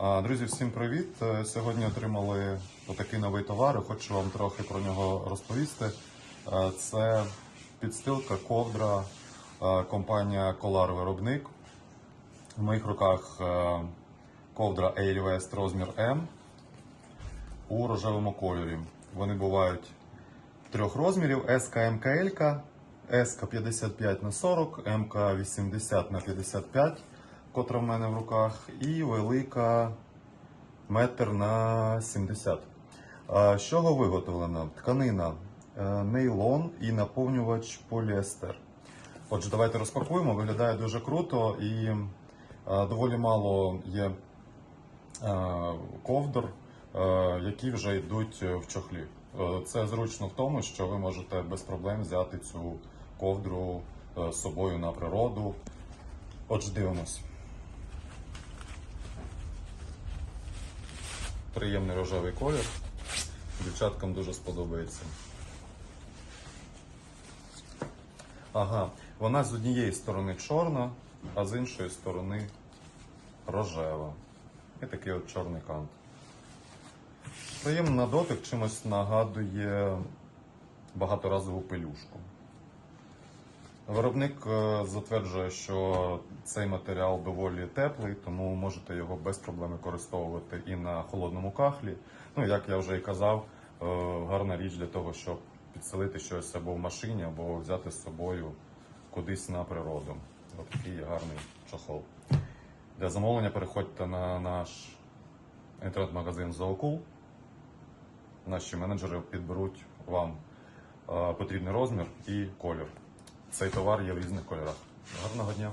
Друзі, всім привіт! Е, Сьогодні отримали отакий новий товар. і Хочу вам трохи про нього розповісти. Е, Це підстилка, ковдра, е, компанія Колар Виробник. В моїх руках ковдра Airwest розмір М у рожевому кольорі. Вони бувають трьох розмірів: S, МК, L, S 55 на 40, МК 80 на 55, котра в мене в руках, і велика метр на 70. З чого виготовлена? Тканина е, нейлон і наповнювач поліестер. Отже, давайте розпакуємо. Виглядає дуже круто і е, доволі мало є е, ковдр, які вже йдуть в чохлі. Це зручно в тому, що ви можете без проблем взяти цю ковдру з собою на природу. Отже, дивимось. Приємний рожевий колір. Дівчаткам дуже сподобається. Ага, вона з однієї сторони чорна, а з іншої сторони рожева. І такий от чорний кант. Приємно на дотик чимось нагадує багаторазову пелюшку. Виробник е, затверджує, що цей матеріал доволі теплий, тому можете його без проблем використовувати і на холодному кахлі. Ну, як я вже і казав, е, гарна річ для того, щоб підселити щось або в машині, або взяти з собою кудись на природу. Ось такий гарний чохол. Для замовлення переходьте на наш інтернет-магазин Зоокул. Наші менеджери підберуть вам е, потрібний розмір і колір. Цей товар є в різних кольорах. Гарного дня!